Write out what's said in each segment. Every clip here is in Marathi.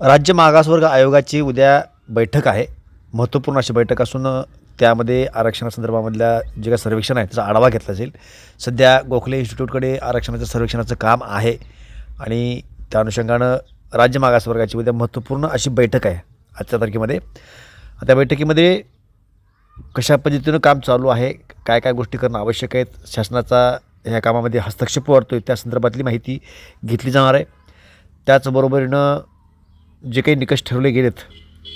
राज्य मागासवर्ग आयोगाची उद्या बैठक आहे. महत्त्वपूर्ण अशी बैठक असून त्यामध्ये आरक्षणासंदर्भामधल्या जे काही सर्वेक्षण आहे त्याचा आढावा घेतला जाईल. सध्या गोखले इन्स्टिट्यूटकडे आरक्षणाचं सर्वेक्षणाचं काम आहे आणि त्या अनुषंगानं राज्य मागासवर्गाची उद्या महत्त्वपूर्ण अशी बैठक आहे आजच्या तारखेमध्ये. त्या बैठकीमध्ये कशा पद्धतीनं काम चालू आहे काय काय गोष्टी करणं आवश्यक आहेत शासनाचा ह्या कामामध्ये हस्तक्षेप वाढतो आहे त्या संदर्भातली माहिती घेतली जाणार आहे. त्याचबरोबरीनं जे काही निकष ठरवले गेलेत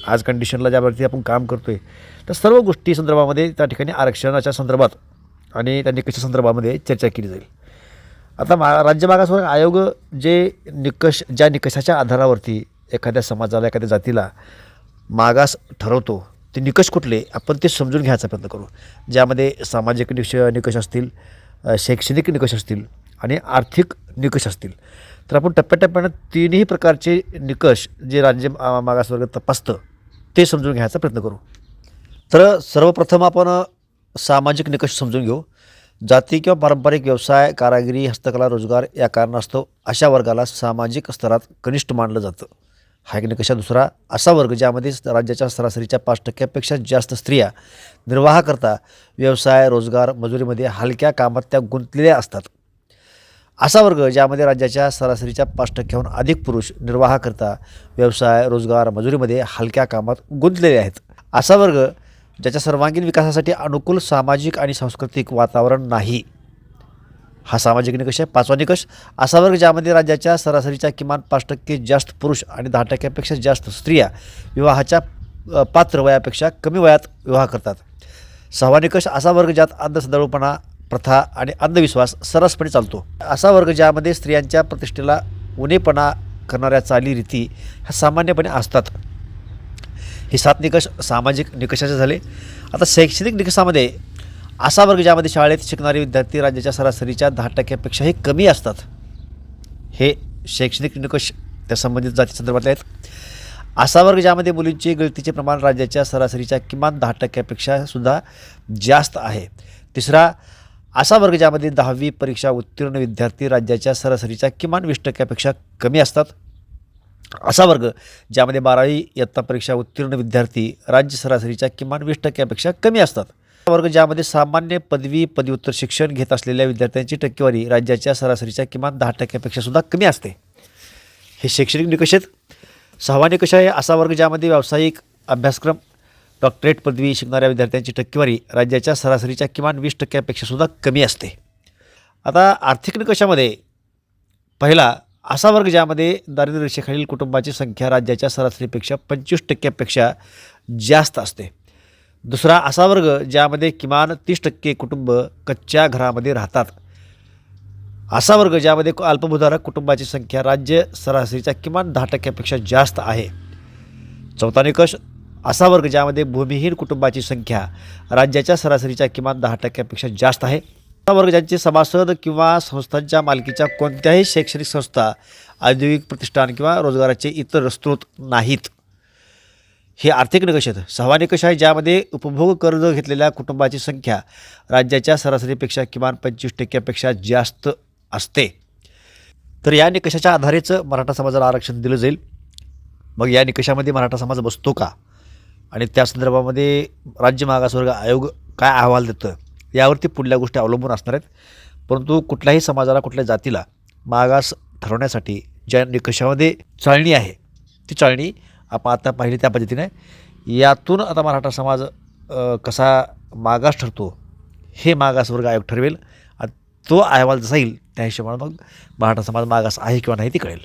आज कंडिशनला ज्यावरती आपण काम करतो आहे त्या सर्व गोष्टी संदर्भामध्ये त्या ठिकाणी आरक्षणाच्या संदर्भात आणि त्या निकषा संदर्भामध्ये चर्चा केली जाईल. आता मा राज्य मागासवर्ग आयोग जे निकष ज्या निकषाच्या आधारावरती एखाद्या समाजाला एखाद्या जातीला मागास ठरवतो ते निकष कुठले आपण ते समजून घ्यायचा प्रयत्न करू. ज्यामध्ये सामाजिक निकष निकष असतील शैक्षणिक निकष असतील आणि आर्थिक निकष असतील. तर आपण टप्प्याटप्प्यानं तिन्ही प्रकारचे निकष जे राज्य मागासवर्ग तपासतं ते समजून घ्यायचा प्रयत्न करू. तर सर्वप्रथम आपण सामाजिक निकष समजून घेऊ. जाती किंवा पारंपरिक व्यवसाय कारागिरी हस्तकला रोजगार या कारणास्तव अशा वर्गाला सामाजिक स्तरात कनिष्ठ मानलं जातं. हा एक निकष दुसरा. असा वर्ग ज्यामध्ये राज्याच्या सरासरीच्या पाच टक्क्यापेक्षा जास्त स्त्रिया निर्वाहाकरता व्यवसाय रोजगार मजुरीमध्ये हलक्या कामात त्या गुंतलेल्या असतात. असा वर्ग ज्यामध्ये राज्याच्या सरासरीच्या पाच टक्क्याहून अधिक पुरुष निर्वाहाकरता व्यवसाय रोजगार मजुरीमध्ये हलक्या कामात गुंतलेले आहेत. असा वर्ग ज्याच्या सर्वांगीण विकासासाठी अनुकूल सामाजिक आणि सांस्कृतिक वातावरण नाही. हा सामाजिक निकष आहे पाचवा निकष. असा वर्ग ज्यामध्ये राज्याच्या सरासरीच्या किमान पाच टक्के जास्त पुरुष आणि दहा टक्क्यापेक्षा जास्त स्त्रिया विवाहाच्या पात्र वयापेक्षा कमी वयात विवाह करतात. सहावा निकष असा वर्ग ज्यात अंधश्रद्धाळूपणा प्रथा आणि अंधविश्वास सरसपणे चालतो. असा वर्ग ज्यामध्ये स्त्रियांच्या प्रतिष्ठेला उणेपणा करणाऱ्या चालीरीती ह्या सामान्यपणे असतात. हे सात निकष सामाजिक निकषाचे झाले. आता शैक्षणिक निकषामध्ये असा वर्ग ज्यामध्ये शाळेत शिकणारे विद्यार्थी राज्याच्या सरासरीच्या दहा टक्क्यापेक्षाही कमी असतात. हे शैक्षणिक निकष त्या संबंधित जाती संदर्भातले आहेत. असा वर्ग ज्यामध्ये मुलींचे गळतीचे प्रमाण राज्याच्या सरासरीच्या किमान दहा टक्क्यापेक्षा सुद्धा जास्त आहे. तिसरा असा वर्ग ज्यामध्ये दहावी परीक्षा उत्तीर्ण विद्यार्थी राज्याच्या सरासरीच्या किमान वीस टक्क्यापेक्षा कमी असतात असा वर्ग ज्यामध्ये बारावी इयत्ता परीक्षा उत्तीर्ण विद्यार्थी राज्य सरासरीच्या किमान वीस टक्क्यापेक्षा कमी असतात. असा वर्ग ज्यामध्ये सामान्य पदवी पदव्युत्तर शिक्षण घेत असलेल्या विद्यार्थ्यांची टक्केवारी राज्याच्या सरासरीच्या किमान दहा टक्क्यापेक्षा सुद्धा कमी असते. हे शैक्षणिक निकष आहेत सहावा निकष आहे. असा वर्ग ज्यामध्ये व्यावसायिक अभ्यासक्रम डॉक्टरेट पदवी शिकणाऱ्या विद्यार्थ्यांची टक्केवारी राज्याच्या सरासरीच्या किमान वीस टक्क्यापेक्षासुद्धा कमी असते. आता आर्थिक निकषामध्ये पहिला असा वर्ग ज्यामध्ये दारिद्र्यरेषेखालील कुटुंबाची संख्या राज्याच्या सरासरीपेक्षा पंचवीस टक्क्यापेक्षा जास्त असते. दुसरा असा वर्ग ज्यामध्ये किमान तीस टक्के कुटुंब कच्च्या घरामध्ये राहतात. असा वर्ग ज्यामध्ये अल्पभूधारक कुटुंबाची संख्या राज्य सरासरीच्या किमान दहा टक्क्यापेक्षा जास्त आहे. चौथा निकष असा वर्ग ज्यामध्ये भूमिहीन कुटुंबाची संख्या राज्याच्या सरासरीच्या किमान दहा टक्क्यापेक्षा जास्त आहे. असा वर्ग ज्यांचे सभासद किंवा संस्थांच्या मालकीच्या कोणत्याही शैक्षणिक संस्था औद्योगिक प्रतिष्ठान किंवा रोजगाराचे इतर स्रोत नाहीत. हे आर्थिक निकष आहेत सहावा निकष आहे ज्यामध्ये उपभोग कर्ज घेतलेल्या कुटुंबाची संख्या राज्याच्या सरासरीपेक्षा किमान पंचवीस टक्क्यापेक्षा जास्त असते. तर या निकषाच्या आधारेच मराठा समाजाला आरक्षण दिलं जाईल. मग या निकषामध्ये मराठा समाज बसतो का? आणि त्या संदर्भामध्ये राज्य मागासवर्ग आयोग काय अहवाल देतं यावरती पुढल्या गोष्टी अवलंबून असणार आहेत. परंतु कुठल्याही समाजाला कुठल्या जातीला मागास ठरवण्यासाठी ज्या निकषामध्ये चाळणी आहे ती चाळणी आपण आता पाहिली त्या पद्धतीने. यातून आता मराठा समाज कसा मागास ठरतो हे मागासवर्ग आयोग ठरवेल. आणि तो अहवाल जसा येईल त्या हिशोबाने मग मराठा समाज मागास आहे किंवा नाही ती कळेल.